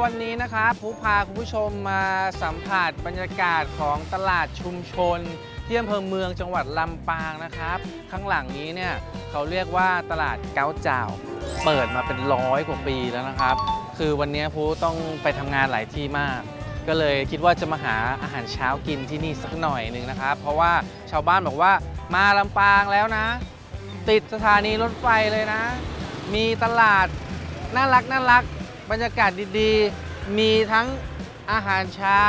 วันนี้นะครับผู้พาคุณผู้ชมมาสัมผัสบรรยากาศของตลาดชุมชน ที่อำเภอเมืองจังหวัดลำปางนะครับ ข้างหลังนี้เนี่ยเขาเรียกว่าตลาดเก้าเจ้า เปิดมาเป็นร้อยกว่าปีแล้วนะครับ คือวันนี้ผู้ต้องไปทำงานหลายที่มาก ก็เลยคิดว่าจะมาหาอาหารเช้ากินที่นี่สักหน่อยหนึ่งนะครับ เพราะว่าชาวบ้านบอกว่ามาลำปางแล้วนะ ติดสถานีรถไฟเลยนะ มีตลาดน่ารักน่ารัก บรรยากาศดีๆ มีทั้งอาหารเช้า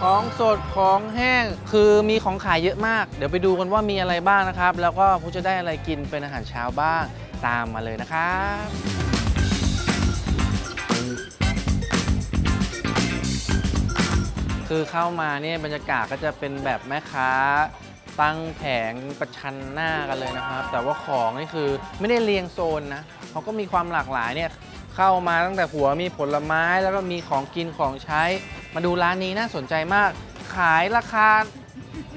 ของสดของแห้ง คือมีของขายเยอะมาก เดี๋ยวไปดูกันว่ามีอะไรบ้างนะครับ แล้วก็ผู้จะได้อะไรกินเป็นอาหารเช้าบ้าง ตามมาเลยนะครับคือเข้ามาเนี่ยบรรยากาศก็จะเป็นแบบแม่ค้า ตั้งแผงประชันหน้ากันเลยนะครับ แต่ว่าของนี่คือไม่ได้เรียงโซนนะเขาก็มีความหลากหลายเนี่ย เข้ามาตั้งแต่หัวมีผลไม้แล้วก็มีของกินของใช้ มาดูร้านนี้น่าสนใจมาก ขายราคา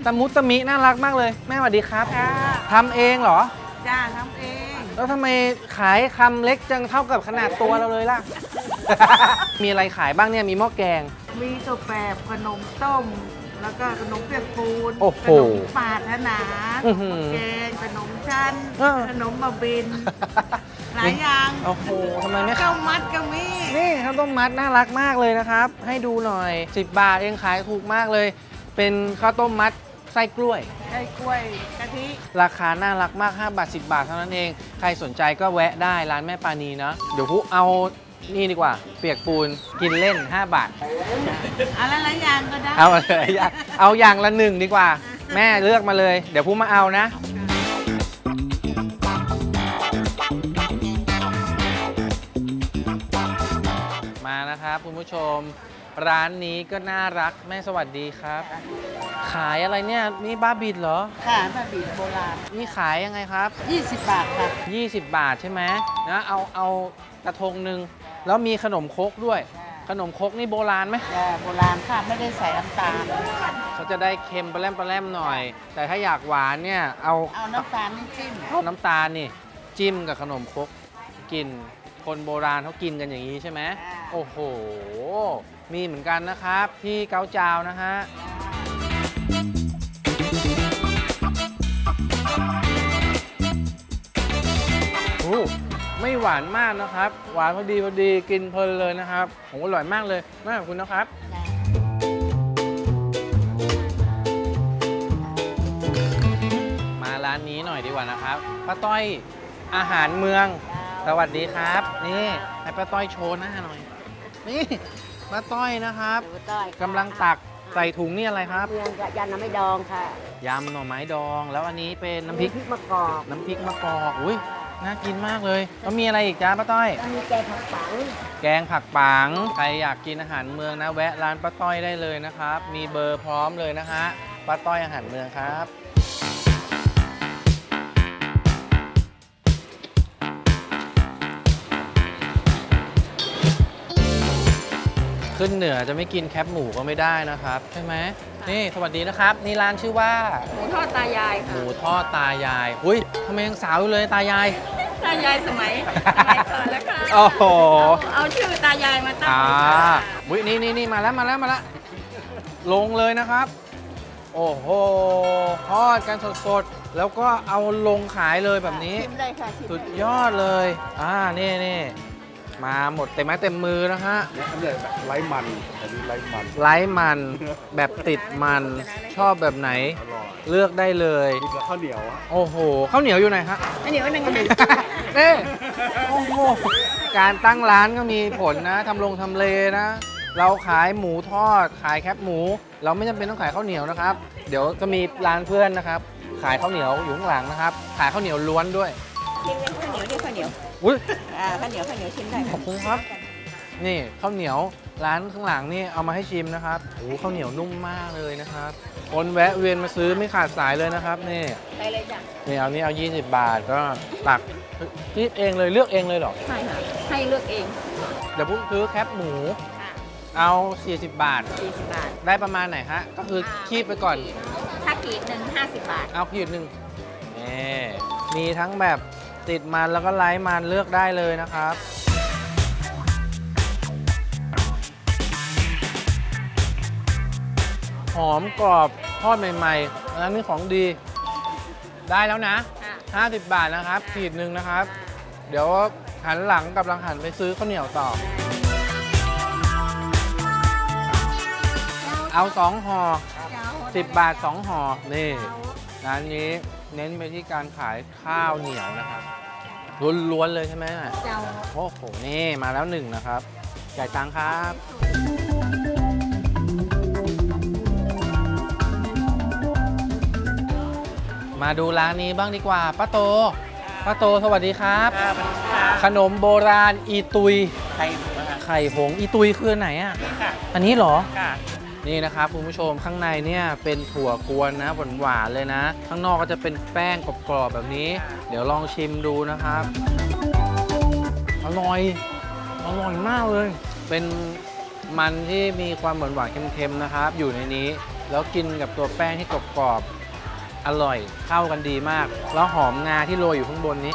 ตะมุตะมิน่ารักมากเลย แม่สวัสดีครับค่ะ ทำเองเหรอ จ้าทำเอง แล้วทำไมขายคำเล็กจังเท่ากับขนาดตัวเราเลยล่ะ มีอะไรขายบ้างเนี่ยมีหม้อแกง มีตัวแปบขนมต้ม แล้วก็ขนมเปียกปูนโอ้โหขนมปาดนาอื้อหือแกงขนมชั้นเออ ขนมบะบิน หลายอย่างโอ้โหทำไมไม่ข้าวมัดก็มีนี่ข้าวต้มมัดน่ารักมากเลยนะครับ ให้ดูหน่อย 10 บาทเองขายถูกมากเลย เป็นข้าวต้มมัดไส้กล้วย ไส้กล้วยกะทิ ราคาน่ารักมาก 5 บาท 10 บาทเท่านั้นเอง ใครสนใจก็แวะได้ร้านแม่ปานีนะ เดี๋ยวพุเอานี่ดีกว่า เปียกปูนกินเล่น 5 บาทอะไรหลายอย่างก็ได้ เอาเลยอย่างเอาอย่างละหนึ่งดีกว่า แม่เลือกมาเลย เดี๋ยวพุมาเอานะ นะครับคุณผู้ชม ร้านนี้ก็น่ารักแม่สวัสดีครับ ขายอะไรเนี่ยนี่บ้าบิดเหรอ ค่ะบะบินโบราณ นี่ขายยังไงครับ 20 บาทค่ะ 20 บาทใช่ไหมนะเอาเอากระทงหนึ่งแล้วมีขนมครกด้วยขนมครกนี่โบราณไหมจ้าโบราณค่ะ ไม่ได้ใส่น้ำตาล เขาจะได้เค็มปลาแรมปลาแรมหน่อย แต่ถ้าอยากหวานเนี่ยเอาเอาน้ำตาลนี่จิ้มเอาน้ำตาลนี่ จิ้มกับขนมครกกินคนโบราณเขากินกันอย่างนี้ใช่ไหม โอ้โห มีเหมือนกันนะครับ ที่เกาจาวนะฮะโอ้ไม่หวานมากนะครับ หวานพอดีพอดีกินเพลินเลยนะครับโอ้อร่อยมากเลยมากขอบคุณนะครับ มาร้านนี้หน่อยดีกว่านะครับป้าต้อยอาหารเมือง สวัสดีครับ นี่ให้ป้าต้อยโชว์หน้าหน่อย นี่ป้าต้อยนะครับหมูต้อยกำลังตักใส่ถุงนี่อะไรครับ เมืองยำน้ำไม่ดองค่ะยำหน่อไม้ดอง แล้วอันนี้เป็นน้ำพริก มะกอกน้ำพริกมะกอกอุ้ยน่ากินมากเลยแล้วมีอะไรอีกจ้าป้าต้อย แล้วมีแกงผักปังแกงผักปัง ใครอยากกินอาหารเมืองนะ แวะร้านป้าต้อยได้เลยนะครับ มีเบอร์พร้อมเลยนะฮะป้าต้อยอาหารเมืองครับ ขึ้นเหนือจะไม่กินแคบหมูก็ไม่ได้นะครับ ใช่ไหมนี่สวัสดีนะครับ นี่ร้านชื่อว่า หมูทอดตายายหค่ะมูทอดตายายอุ้ยทำไมยังสาวอยู่เลยตายาย ตายายสมัยสมัยก่อนแล้วค่ะโอ้โห เอาเอาชื่อตายายมาตั้งอ่าค่ะอุ้ยนี่นี่นี่มาแล้วมาแล้วมาแล้วลงเลยนะครับ โอ้โหทอดกันสดๆแล้วก็เอาลงขายเลยแบบนี้ ชิมได้ค่ะชิมสุดยอดเลย อ่า นี่นี่ มาหมดเต็มไม้เต็มมือนะฮะอันนี้แบบไร้มันอันนี้ไร้มันไร้มันแบบติดมันชอบแบบไหน อร่อยเลือกได้เลย กินกับข้าวเหนียวอะโอ้โหข้าวเหนียวอยู่ไหนฮะ อันนี้วันหนึ่งนี่โอ้โหการตั้งร้านก็มีผลนะทำลงทำเลนะ เราขายหมูทอด ขายแคบหมู เราไม่จำเป็นต้องขายข้าวเหนียวนะครับ เดี๋ยวจะมีร้านเพื่อนนะครับ ขายข้าวเหนียวอยู่ข้างหลังนะครับ ขายข้าวเหนียวล้วนด้วยชิมเล ยข้าวเหนียวนี่ข้าวเหนียวอุ้ยอ่าข้าวเหนียวข้าวเหนียวชิมได้ขอบคุณครับ นี่ข้าวเหนียวร้านข้างหลังนี่เอามาให้ชิมนะครับโอ้โหข้าวเหนียวนุ่มมากเลยนะครับ คนแวะเวียนมาซื้อไม่ขาดสายเลยนะครับนี่ไปเลยจ้ะนี่เอานี่เอา 20 บาทก็ตักคิดเองเลยเลือกเองเลยเหรอใช่ค่ะให้เลือกเองเดี๋ยวพุ่งซื้อแคปหมูค่ะเอา 40 บาท 40 บาท ได้ประมาณไหนฮะ ก็คือคีบไปก่อน ถ้าขีดหนึ่ง50 บาท เอาขีดหนึ่งนี่มีทั้งแบบ ติดมันแล้วก็ไลท์มันเลือกได้เลยนะครับ หอมกรอบทอดใหม่ๆอันนี้ของดีได้แล้วนะ 50 บาทนะครับขีดหนึ่งนะครับ เดี๋ยวหันหลังกับลังหันไปซื้อข้าวเหนียวต่อ เอาสองห่อ10 บาทสองห่อนี่ ร้านนี้เน้นไปที่การขายข้าวเหนียวนะครับล้วนๆเลยใช่ไหมแม่เจ้าโอ้โหนี่มาแล้วหนึ่งนะครับจ่ายตังค์ครับ มาดูร้านนี้บ้างดีกว่าป้าโตป้าโตสวัสดีครับขนมโบราณอีตุย ไข่หมูค่ะไข่หงส์อีตุยคืออนไหนอะ นี่ค่ะอันนี้เหรอ ค่ะ นี่นะครับคุณผู้ชมข้างในเนี่ยเป็นถั่วกวนนะหวานๆเลยนะ ข้างนอกก็จะเป็นแป้งกรอบๆแบบนี้ เดี๋ยวลองชิมดูนะครับ อร่อย อร่อยมากเลย เป็นมันที่มีความหวานหวานเค็มๆนะครับ อยู่ในนี้แล้วกินกับตัวแป้งที่กรอบๆอร่อยเข้ากันดีมาก แล้วหอมงาที่โรยอยู่ข้างบนนี้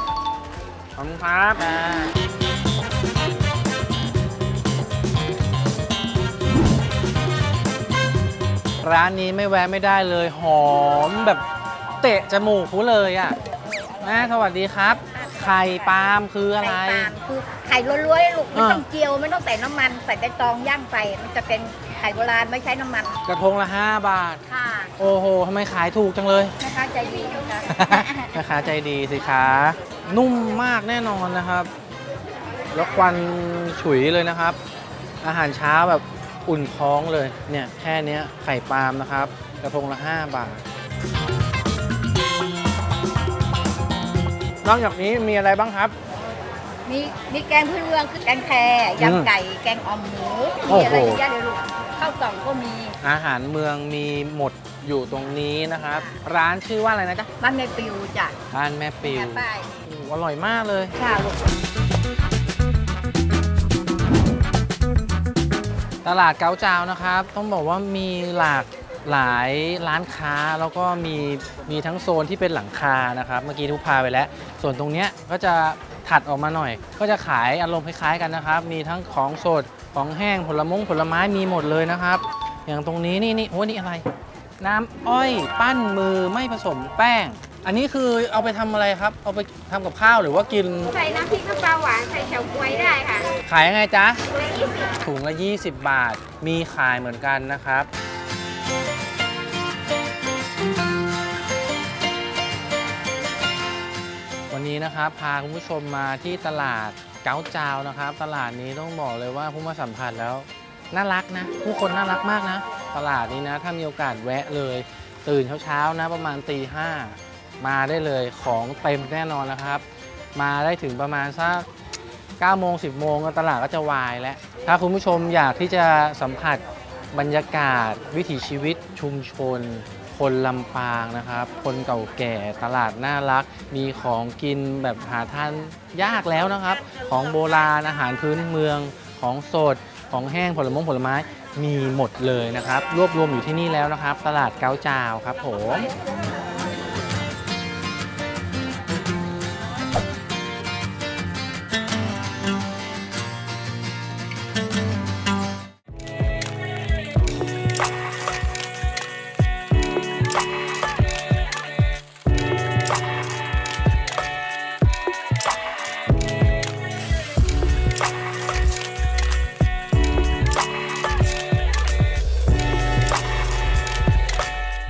ขอบคุณครับ ร้านนี้ไม่แวะไม่ได้เลยหอมแบบเตะจมูกกูเลยอะแม่สวัสดีครับ ไข่ปาล์มคืออะไร ไข่ปาล์มคือไข่ล้วนๆเลยลูกไม่อ่าต้องเจียวไม่ต้องใส่น้ำมัน ใส่ใบตองย่างไปมันจะเป็นไข่โบราณไม่ใช้น้ำมัน กระทงละ 5 บาท ค่ะ โอ้โหทำไมขายถูกจังเลยแม่ค้าใจดีนะคะแม่ค้าใจดีสิคะนุ่มมากแน่นอนนะครับ แล้วควันฉุยเลยนะครับ อาหารเช้าแบบ อุ่นท้องเลยเนี่ยแค่เนี้ยไข่ปาล์มนะครับกระทงละ 5 บาท นอกจากนี้มีอะไรบ้างครับ มีมีแกงพื้นเมืองคือแกงแครอืมยำไก่แกงอ่อมหมูโอ้มีโหอะไรเยอะแยะเลยลูกข้าวกล่องก็มีอาหารเมืองมีหมดอยู่ตรงนี้นะครับ ร้านชื่อว่าอะไรนะจ๊ะบ้านแม่ปิวจ้ะร้านแม่ปิวแม่ป้ายโอ้โหอร่อยมากเลยค่ะลูก ตลาดเกาจาวนะครับ ต้องบอกว่ามีหลากหลายร้านค้าแล้วก็มีมีทั้งโซนที่เป็นหลังคานะครับ เมื่อกี้ทุกพาไปแล้ว ส่วนตรงเนี้ยก็จะถัดออกมาหน่อย ก็จะขายอารมณ์คล้ายๆกันนะครับ มีทั้งของสดของแห้งผลมงผลไม้มีหมดเลยนะครับ อย่างตรงนี้นี่นี่โอ้นี่อะไร น้ำอ้อย ปั้นมือไม่ผสมแป้ง อันนี้คือเอาไปทำอะไรครับ เอาไปทำกับข้าวหรือว่ากิน ใส่น้ำพริกน้ำปลาหวานใส่เฉาก๊วยได้ค่ะขายยังไงจ๊ะเลยยี่สิบถุงละ 20 บาท มีขายเหมือนกันนะครับ วันนี้นะครับพาคุณผู้ชมมาที่ตลาดเก้าจาวนะครับ ตลาดนี้ต้องบอกเลยว่าผู้มาสัมผัสแล้ว น่ารักนะ ผู้คนน่ารักมากนะ ตลาดนี้นะ ถ้ามีโอกาสแวะเลย ตื่นเช้าๆนะประมาณตีห้า มาได้เลยของเต็มแน่นอนนะครับ มาได้ถึงประมาณสัก9โมง10 โมงตลาดก็จะวายแล้ว ถ้าคุณผู้ชมอยากที่จะสัมผัสบรรยากาศ วิถีชีวิตชุมชน คนลำปางนะครับ คนเก่าแก่ตลาดน่ารัก มีของกินแบบหาทานยากแล้วนะครับ ของโบราณอาหารพื้นเมืองของสด ของแห้งผลมงผลไม้มีหมดเลยนะครับ รวบรวมอยู่ที่นี่แล้วนะครับ ตลาดเก้าจาวครับผม